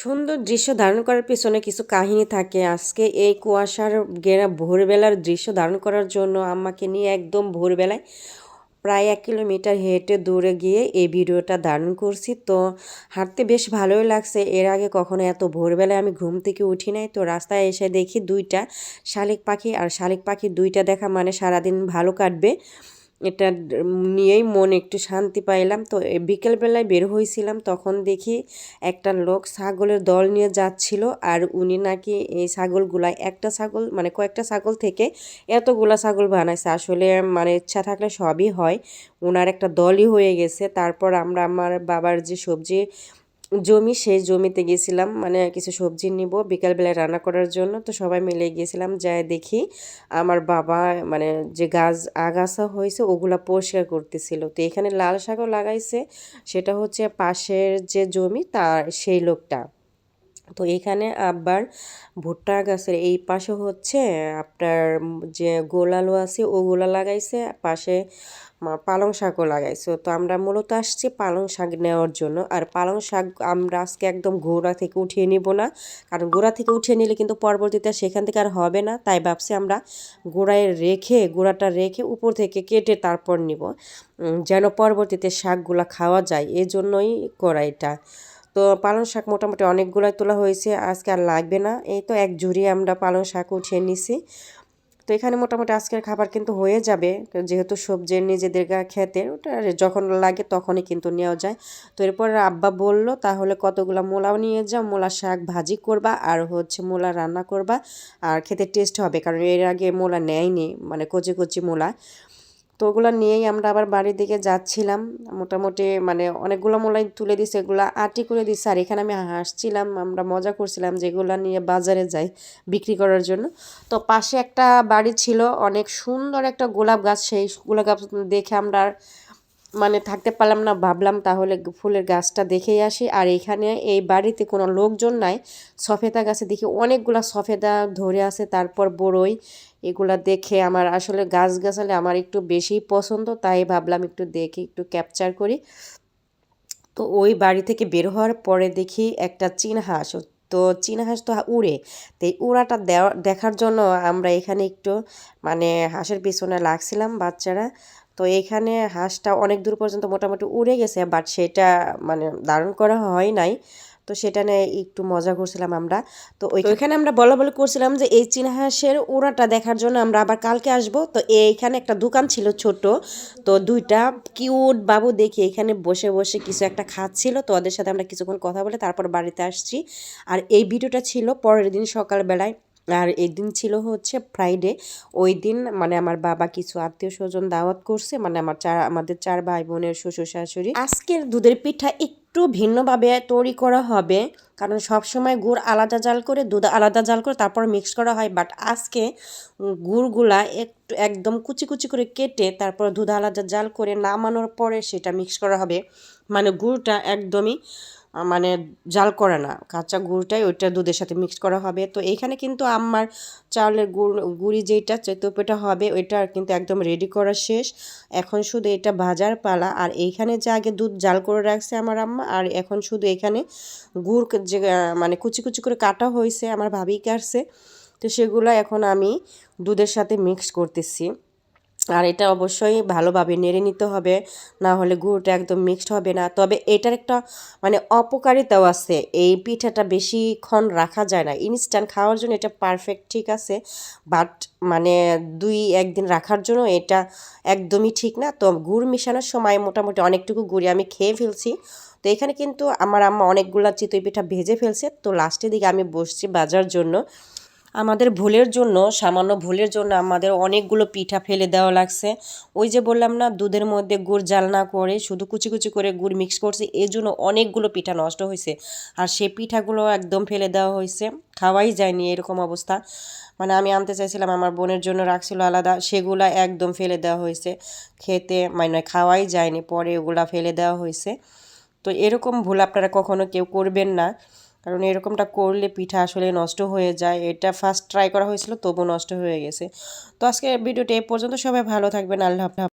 সুন্দর দৃশ্য ধারণ করার পেছনে কিছু কাহিনী থাকে। আজকে এই কুয়াশার গেরা ভোরবেলার দৃশ্য ধারণ করার জন্য আমাকে নিয়ে একদম ভোরবেলায় প্রায় এক কিলোমিটার হেঁটে দূরে গিয়ে এই ভিডিওটা ধারণ করছি। তো হাঁটতে বেশ ভালোই লাগছে। এর আগে কখনো এত ভোরবেলায় আমি ঘুম থেকে উঠি নাই। তো রাস্তায় এসে দেখি দুইটা শালিক পাখি, আর শালিক পাখি দুইটা দেখা মানে সারাদিন ভালো কাটবে। এটা নিয়েই মন একটু শান্তি পাইলাম। তো বিকেলবেলায় বের হয়েছিলাম তখন দেখি একটা লোক ছাগলের দল নিয়ে যাচ্ছিল আর উনি নাকি এই ছাগলগুলা, একটা ছাগল মানে কয়েকটা ছাগল থেকে এতগুলা ছাগল বানাইছে। আসলে মানে ইচ্ছা থাকলে সবই হয়। ওনার একটা দলই হয়ে গেছে। তারপর আমরা, আমার বাবার যে সবজি জমি, সেই জমিতে গেছিলাম মানে কিছু সবজি নিব, বিকালবেলায় রান্না করার জন্য। তো সবাই মিলে গিয়েছিলাম যাই দেখি আমার বাবা মানে যে গাছ আগাছা হয়েছে, ওগুলা পরিষ্কার করতেছিল। তো এখানে লাল শাকও লাগাইছে, সেটা হচ্ছে পাশের যে জমি, তার, সেই লোকটা। তো এখানে আবার ভুট্টা গাছের এই পাশে হচ্ছে আপনার যে গোলালো আছে, ওগুলা লাগাইছে। পাশে পালং শাকও লাগাইছে। তো আমরা মূলত আসছি পালং শাক নেওয়ার জন্য। আর পালং শাক আমরা আজকে একদম গোড়া থেকে উঠিয়ে নিব না। কারণ গোড়া থেকে উঠিয়ে নিলে কিন্তু পরবর্তীতে সেখান থেকে আর হবে না। তাই ভাবছি আমরা গোড়ায় রেখে, গোড়াটা রেখে উপর থেকে কেটে তারপর নিব। যেন পরবর্তীতে শাকগুলা খাওয়া যায়। এজন্যই করা এটা তো পালং শাক মোটামুটি অনেকগুলোই তোলা হয়েছে, আজকে আর লাগবে না। এই তো এক ঝুড়ি আমরা পালং শাক উঠিয়ে নিছি। তো এখানে মোটামুটি আজকের খাবার কিন্তু হয়ে যাবে, যেহেতু সবজির নিজেদের খেতে ওটা যখন লাগে তখনই কিন্তু নেওয়া যায়। তো এরপর আব্বা বলল, তাহলে কতগুলো মোলাও নিয়ে যাও মোলা শাক ভাজি করবা আর হচ্ছে মোলা রান্না করবা, আর খেতে টেস্ট হবে। কারণ এর আগে মোলা নেয়নি মানে কচি কচি মোলা। তো ওগুলো নিয়েই আমরা আবার বাড়ির দিকে যাচ্ছিলাম। মোটামুটি মানে অনেকগুলো মোলাই তুলে দিছে, এগুলো আটি করে দিচ্ছে আর এখানে আমি হাসছিলাম, আমরা মজা করছিলাম যেগুলো নিয়ে বাজারে যাই বিক্রি করার জন্য। তো পাশে একটা বাড়ি ছিল, অনেক সুন্দর একটা গোলাপ গাছ, সেই গোলাপ গাছ দেখে আমরা মানে থাকতে পারলাম না, ভাবলাম তাহলে ফুলের গাছটা দেখেই আসি। আর এখানে এই বাড়িতে কোনো লোকজন নাই। সফেদা গাছে দেখি অনেকগুলা সফেদা ধরে আছে, তারপর বড়ই। এগুলা দেখে আমার আসলে গাছ গাছালে আমার একটু বেশি পছন্দ, তাই ভাবলাম একটু দেখি একটু ক্যাপচার করি। তো ওই বাড়ি থেকে বের হওয়ার পরে দেখি একটা চীন হাঁস তো চীনা হাঁস তো উড়ে। তো এই উড়াটা দেওয়া দেখার জন্য আমরা এখানে একটু মানে হাঁসের পিছনে লাগছিলাম বাচ্চারা। তো এখানে হাঁসটা অনেক দূর পর্যন্ত মোটামুটি উড়ে গেছে বাট সেটা মানে ধারণ করা হয় নাই। তো সেটা নিয়ে একটু মজা করছিলাম আমরা। তো ওইখানে আমরা বলা বলে করছিলাম যে এই চীনা হাঁসের ওড়াটা দেখার জন্য আমরা আবার কালকে আসব। তো এইখানে একটা দোকান ছিল ছোট। তো দুইটা কিউট বাবু দেখি এখানে বসে বসে কিছু একটা খাচ্ছিল। তো ওদের সাথে আমরা কিছুক্ষণ কথা বলে তারপর বাড়িতে আসছি। আর এই ভিডিওটা ছিল পরের দিন সকালবেলায়। আর এই দিন ছিল হচ্ছে ফ্রাইডে ওই দিন মানে আমার বাবা কিছু আত্মীয় স্বজন দাওয়াত করছে মানে আমার চার, আমাদের চার ভাই বোনের শ্বশুর শাশুড়ি আজকের দুধের পিঠা একটু ভিন্নভাবে তৈরি করা হবে, কারণ সব সময় গুড় আলাদা জাল করে, দুধ আলাদা জাল করে তারপর মিক্স করা হয় বাট আজকে গুড়গুলা একটু একদম কুচি কুচি করে কেটে তারপর দুধ আলাদা জাল করে নামানোর পরে সেটা মিক্স করা হবে। মানে গুড়টা একদমই মানে জাল করে না। কাঁচা গুড়টাই ওইটা দুধের সাথে মিক্স করা হবে। তো এইখানে কিন্তু আমার চাউলের গুড়, গুড়ি যেটা চেতোপেটা হবে, ওইটা কিন্তু একদম রেডি করা শেষ। এখন শুধু এটা ভাজার পালা। আর এইখানে যে আগে দুধ জাল করে রাখছে আমার আম্মা, আর এখন শুধু এখানে গুড় যে মানে কুচি কুচি করে কাটা হয়েছে, আমার ভাবি কাটছে। তো সেগুলো এখন আমি দুধের সাথে মিক্স করতেছি। আর এটা অবশ্যই ভালোভাবে নেড়ে নিতে হবে, না হলে গুড়টা একদম মিক্সড হবে না। তবে এটার একটা মানে অপকারিতাও আছে, এই পিঠাটা বেশিক্ষণ রাখা যায় না। ইনস্ট্যান্ট খাওয়ার জন্য এটা পারফেক্ট ঠিক আছে? বাট মানে দুই, একদিন রাখার জন্য এটা একদমই ঠিক না। তো গুড় মিশানোর সময় মোটামুটি অনেকটুকু গুড়ি আমি খেয়ে ফেলছি। তো এখানে কিন্তু আমার আম্মা অনেকগুলো চিতই পিঠা ভেজে ফেলছে। তো লাস্টের দিকে আমি বসছি বাজার জন্য। আমাদের ভুলের জন্য, সামান্য ভুলের জন্য আমাদের অনেকগুলো পিঠা ফেলে দেওয়া লাগছে। ওই যে বললাম না, দুধের মধ্যে গুড় জাল না করে, শুধু কুচি কুচি করে গুড় মিক্স করছে এই জন্য অনেকগুলো পিঠা নষ্ট হয়েছে। আর সেই পিঠাগুলো একদম ফেলে দেওয়া হয়েছে। খাওয়াই যায়নি এরকম অবস্থা। মানে আমি আনতে চাইছিলাম, আমার বোনের জন্য রাখছিল আলাদা, সেগুলা একদম ফেলে দেওয়া হয়েছে। খেতে মানে খাওয়াই যায়নি, পরে ওগুলা ফেলে দেওয়া হয়েছে। তো এরকম ভুল আপনারা কখনো কেউ করবেন না। কারণ এরকমটা করলে পিঠা আসলে নষ্ট হয়ে যায়। এটা ফার্স্ট ট্রাই করা হয়েছিল, তবু নষ্ট হয়ে গেছে। তো আজকে ভিডিওটি এ পর্যন্ত সবাই ভালো থাকবেন। আল্লাহ